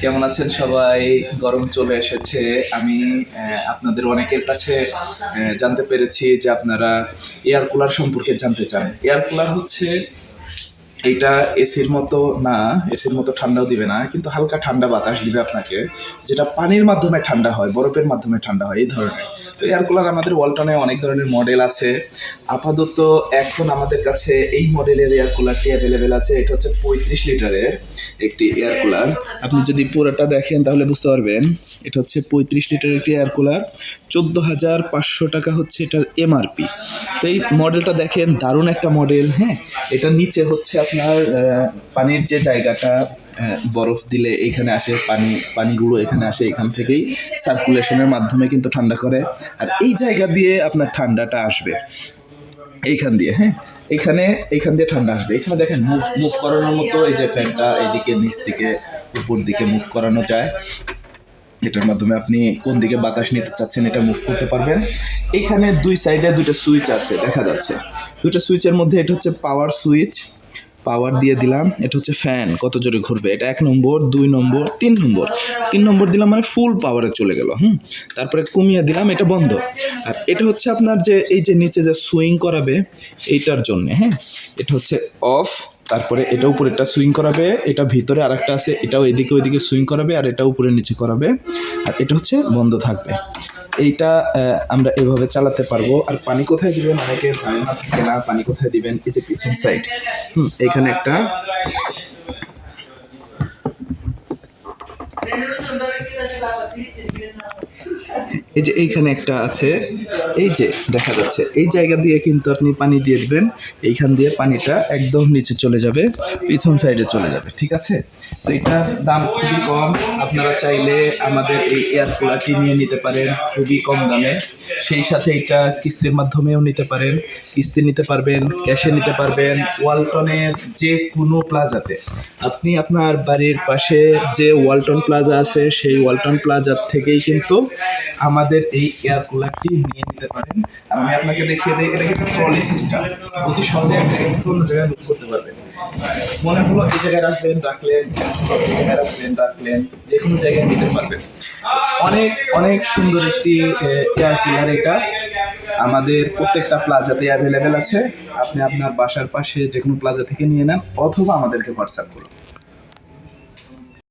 কেমন আছেন সবাই? গরম চলে এসেছে। আমি আপনাদের অনেকের কাছে জানতে পেরেছি যে আপনারা এয়ার কুলার সম্পর্কে জানতে চান। এয়ার কুলার হচ্ছে এটা এসির মতো না, এসির মতো ঠান্ডাও দিবে না, কিন্তু হালকা ঠান্ডা বাতাস দিবে আপনাকে, যেটা পানির মাধ্যমে ঠান্ডা হয়, বরফের মাধ্যমে ঠান্ডা হয়, এই ধরনের। তো এয়ার কুলার আমাদের ওয়ালটনে অনেক ধরনের মডেল আছে। আপাতত এখন আমাদের কাছে এই মডেলের এয়ার কুলারটি অ্যাভেলেবেল আছে? এটা হচ্ছে পঁয়ত্রিশ লিটারের একটি এয়ার কুলার আপনি যদি পুরোটা দেখেন তাহলে বুঝতে পারবেন, এটা হচ্ছে পঁয়ত্রিশ লিটারের একটি এয়ার কুলার চোদ্দ হাজার পাঁচশো টাকা হচ্ছে এটার এমআরপি তো এই মডেলটা দেখেন, দারুণ একটা মডেল হ্যাঁ? এটা নিচে হচ্ছে আপনার পানির যে জায়গাটা বরফ দিলে এইখানে আসে, পানি, পানিগুলো এখানে আসে এখান থেকেই সার্কুলেশনের মাধ্যমে কিন্তু ঠান্ডা করে। আর এই জায়গা দিয়ে আপনার ঠান্ডাটা আসবে। এইখান দিয়ে হ্যাঁ? এখানে এইখান দিয়ে ঠান্ডা আসবে। এখানে দেখেন মুভ মুভ করানোর মতো এই যে ফ্যানটা এইদিকে নিচ দিকে, উপর দিকে মুভ করানো যায়। এটার মাধ্যমে আপনি কোন দিকে বাতাস নিতে চাচ্ছেন এটা মুভ করতে পারবেন। এইখানে দুই সাইডে দুটো সুইচ আছে, দেখা যাচ্ছে। দুটো সুইচের মধ্যে এটা হচ্ছে পাওয়ার সুইচ পাওয়ার দিয়ে দিলাম। এটা হচ্ছে ফ্যান কত জোরে ঘুরবে? এটা এক নম্বর, দুই নম্বর, তিন নম্বর। তিন নম্বর দিলাম মানে ফুল পাওয়ারে চলে গেল, হুম? তারপরে কমিয়ে দিলাম, এটা বন্ধ। আর এটা হচ্ছে আপনার যে, এই যে নিচে যে সুইং করাবে, এইটার জন্য হ্যাঁ? এটা হচ্ছে অফ তারপরে এটা উপরে একটা সুইং করাবে, এটা ভিতরে আরেকটা আছে, এটাও এদিকে ওইদিকে সুইং করাবে, আর এটা উপরে নিচে করাবে, আর এটা হচ্ছে বন্ধ থাকবে। এইটা আমরা এভাবে চালাতে পারব। আর পানি কোথায় দিবেন? অনেকের ধারণা থাকে না পানি কোথায় দিবেন? এই যে পিছন সাইড হুম, এখানে একটা। এই যে এইখানে একটা আছে, এই যে দেখা যাচ্ছে, এই জায়গা দিয়ে কিন্তু আপনি পানি দিয়ে দিবেন, এইখান দিয়ে পানিটা একদম নিচে চলে যাবে, পিছন সাইডে চলে যাবে, ঠিক আছে? তো এটার দাম খুবই কম, আপনারা চাইলে আমাদের এই এয়ার কুলারটি নিয়ে নিতে পারেন, খুবই কম দামে। সেই সাথে এটা কিস্তির মাধ্যমেও নিতে পারেন, কিস্তি নিতে পারবেন ক্যাশে নিতে পারবেন, ওয়ালটনের যে কোনো প্লাজাতে। আপনি আপনার বাড়ির পাশে যে ওয়ালটন প্লাজা আছে, সেই ওয়ালটন প্লাজার থেকেই কিন্তু আমাদের এই এয়ার কুলারটি নিয়ে নিতে পারেন। আর আমি আপনাকে দেখিয়ে দিই, এটা কিন্তু ট্রলি সিস্টেম অতি সহজে অন্য জায়গায় মুভ করতে পারবেন। মনে হলো এই জায়গায় রাখলেন রাখলেন, এই জায়গায় রাখলেন রাখলেন, যে কোনো জায়গায় নিতে পারবেন। অনেক অনেক সুন্দর একটি এয়ার কুলার এটা। আমাদের প্রত্যেকটা প্লাজাতে অ্যাভেলেবেল আছে। আপনি আপনার বাসার পাশে যে কোনো প্লাজা থেকে নিয়ে নেন, অথবা আমাদেরকে হোয়াটসঅ্যাপ করুন।